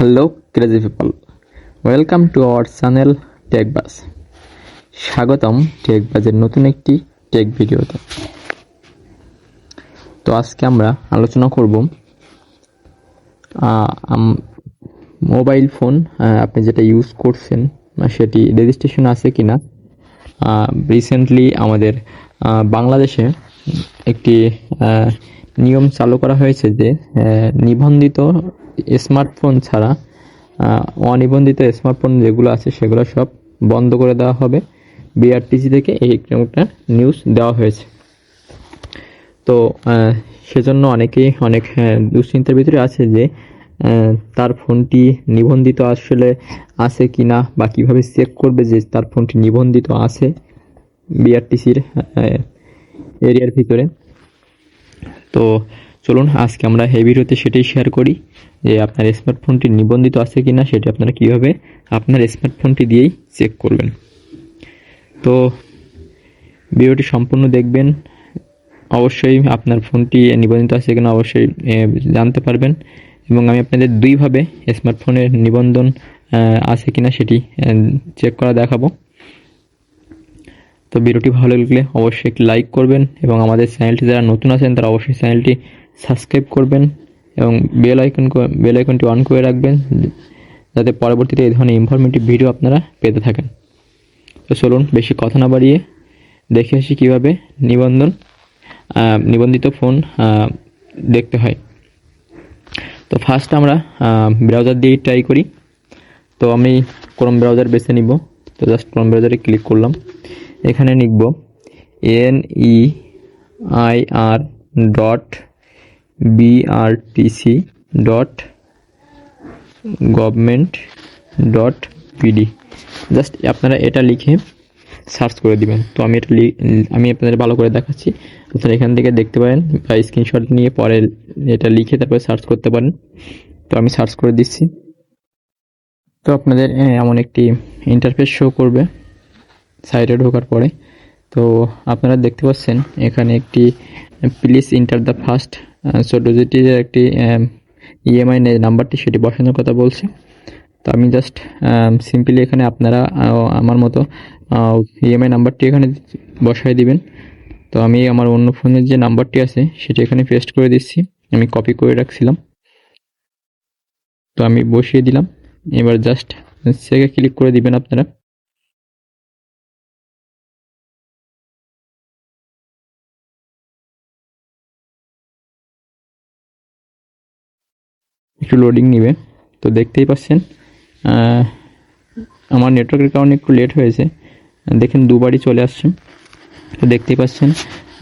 Hello crazy people welcome to our channel টেকবাস স্বাগতম টেকবাজের নতুন একটি টেক ভিডিওতে তো আজকে আমরা আলোচনা করব মোবাইল ফোন আপনি যেটা ইউজ করছেন সেটি রেজিস্ট্রেশন আছে কিনা। রিসেন্টলি আমাদের বাংলাদেশে একটি নিয়ম চালু করা হয়েছে যে নিবন্ধিত স্মার্টফোন ছাড়া অনিবন্ধিত স্মার্টফোন যেগুলো আছে সেগুলো সব বন্ধ করে দেওয়া হবে। বিআরটিসি থেকে এই একটা নিউজ দেওয়া হয়েছে। তো সেজন্য অনেকেই, অনেক দুশ্চিন্তার ভিতরে আছে যে তার ফোনটি নিবন্ধিত আসলে আছে কিনা বা কীভাবে চেক করবে যে তার ফোনটি নিবন্ধিত আছে বিআরটিসির এরিয়ার ভিতরে। তো চলুন, আজকে আমরা এই ভিডিওতে সেটাই শেয়ার করি যে আপনার স্মার্টফোনটি নিবন্ধিত আছে কিনা, সেটা আপনারা কীভাবে আপনার স্মার্টফোনটি দিয়েই চেক করবেন। তো ভিডিওটি সম্পূর্ণ দেখবেন। অবশ্যই আপনার ফোনটি নিবন্ধিত আছে কিনা অবশ্যই জানতে পারবেন। এবং আমি আপনাদের দুইভাবে স্মার্টফোনের নিবন্ধন আছে কিনা সেটি চেক করা দেখাবো। তো ভিডিওটি ভালো লাগলে অবশ্যই একটি লাইক করবেন এবং আমাদের চ্যানেলটি যারা নতুন আছেন তারা অবশ্যই চ্যানেলটি সাবস্ক্রাইব করবেন এবং বেল আইকন বেল আইকনটি অন করে রাখবেন যাতে পরবর্তীতে এই ধরনের ইনফরমেটিভ ভিডিও আপনারা পেতে থাকেন। তো চলুন বেশি কথা না বাড়িয়ে দেখে আসি কীভাবে নিবন্ধন নিবন্ধিত ফোন দেখতে হয়। তো ফার্স্ট আমরা ব্রাউজার দিয়ে ট্রাই করি। তো আমি ক্রোম ব্রাউজার বেছে নিব। তো জাস্ট ক্রোম ব্রাউজারে ক্লিক করলাম। এখানে লিখব N E I R dot BRTC dot government dot PD just আপনারা এটা লিখে সার্চ করে দিবেন। তো আমি এটা আমি আপনাদের ভালো করে দেখাচ্ছি। আপনারা এখান থেকে দেখতে পারেন বা স্ক্রিনশট নিয়ে পরে এটা লিখে তারপরে সার্চ করতে পারেন। তো আমি সার্চ করে দিচ্ছি। তো আপনাদের এমন একটি ইন্টারফেস শো করবে। সাইটে ঢোকার পরে। তো আপনারা দেখতে পাচ্ছেন, এখানে একটি please enter the first so ডিজিটের একটি ইএমআই নাম্বারটি সেটি বসানোর কথা বলছে। তো আমি জাস্ট সিম্পলি এখানে আপনারা আমার মতো ইএমআই নাম্বারটি এখানে বসাই দিবেন। তো আমি আমার অন্য ফোনের যে নাম্বারটি আছে, সেটি এখানে পেস্ট করে দিচ্ছি। আমি কপি করে রাখছিলাম। তো আমি বসিয়ে দিলাম। এবার জাস্ট সেকে ক্লিক করে দিবেন আপনারা। একটু লোডিং নিবে। তো দেখতেই পাচ্ছেন আমার নেটওয়ার্কের কারণে একটু লেট হয়েছে। দেখেন দুবারই চলে আসছে। তো দেখতেই পাচ্ছেন,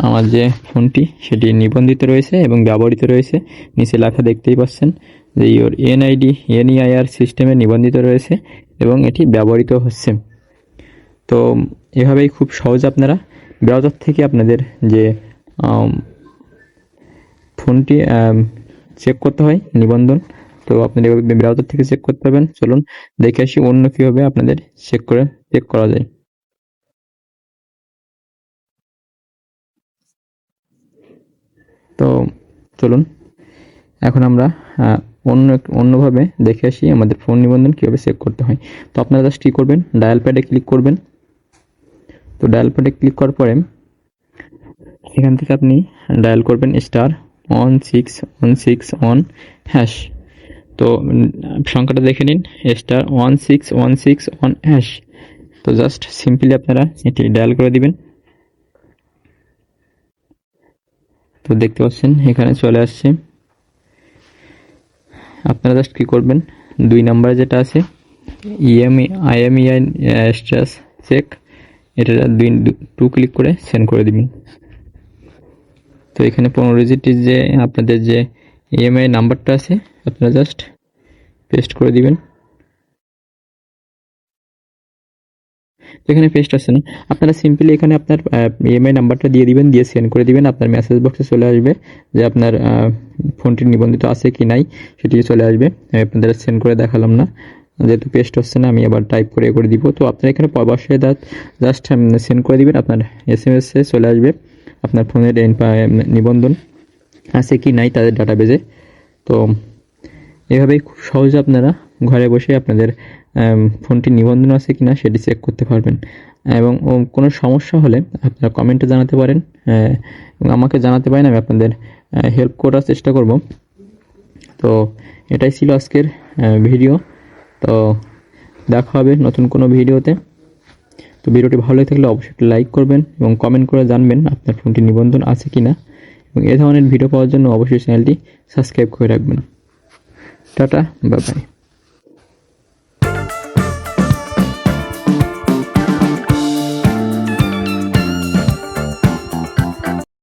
আমার যে ফোনটি, সেটি নিবন্ধিত রয়েছে এবং ব্যবহৃত রয়েছে। নিচে লেখা দেখতেই পাচ্ছেন যে ইওর এনআইডি এনইআইআর সিস্টেমে নিবন্ধিত রয়েছে এবং এটি ব্যবহৃত হচ্ছে। তো এভাবেই খুব সহজ আপনারা ব্রাউজার থেকে আপনাদের যে ফোনটি চেক করতে হয়, নিবন্ধন। তো আপনার এভাবে ব্রাউজার থেকে চেক করতে পারবেন। চলুন দেখে আসি অন্য কীভাবে আপনাদের চেক করে চেক করা যায়। তো চলুন, এখন আমরা অন্য অন্যভাবে দেখে আসি আমাদের ফোন নিবন্ধন কীভাবে চেক করতে হয়। তো আপনারা জাস্ট কী করবেন? ডায়াল প্যাডে ক্লিক করবেন। তো ডায়াল প্যাডে ক্লিক করার পরে এখান থেকে আপনি ডায়াল করবেন star one six one six one hash তো সংখ্যাটা দেখে নিন star one six one six one hash তো জাস্ট সিম্পলি আপনারা এটি ডায়াল করে দিবেন। তো দেখতে পাচ্ছেন, এখানে চলে আসছে। আপনারা জাস্ট কী করবেন, দুই নাম্বার যেটা আছে ইএমই আইএমইআই স্ট্যাটাস চেক এটা দুই টু ক্লিক করে সেন্ড করে দিবেন। তো এখানে পনেরো ডিজিটের যে আপনাদের যে ইএমআই নাম্বারটা আছে, আপনারা জাস্ট পেস্ট করে দিবেন। এখানে পেস্ট আসছে না? আপনারা সিম্পলি এখানে আপনার ইএমআই নাম্বারটা দিয়ে দিবেন, দিয়ে সেন্ড করে দিবেন, আপনার মেসেজ বক্সে চলে আসবে যে আপনার ফোনটি নিবন্ধিত আছে কি নাই সেটি চলে আসবে। আমি আপনাদের সেন্ড করে দেখালাম না। যেহেতু পেস্ট হচ্ছে না, আমি আবার টাইপ করে করে দিব। তো আপনারা এখানে বসে জাস্ট সেন্ড করে দিবেন, আপনার এস এম এসে চলে আসবে। আপনার ফোনের নিবন্ধন আছে কি নাই তাদের ডাটাবেজে তো এভাবেই খুব সহজে আপনারা ঘরে বসে আপনাদের ফোনটি নিবন্ধন আছে কি না সেটি চেক করতে পারবেন। এবং কোনো সমস্যা হলে আপনারা কমেন্টে জানাতে পারেন। এবং আমাকে জানাতে পারেন, আমি আপনাদের হেল্প করার চেষ্টা করব। তো এটাই ছিল আজকের ভিডিও তো দেখা হবে নতুন কোনো ভিডিওতে তো ভিডিওটি ভালো লাগে থাকলে অবশ্যই লাইক করবেন এবং কমেন্ট করে জানবেন আপনার ফোনটি নিবন্ধন আছে কিনা। এবং এ ধরনের ভিডিও পাওয়ার জন্য অবশ্যই চ্যানেলটি সাবস্ক্রাইব করে রাখবেন। Tata bye bye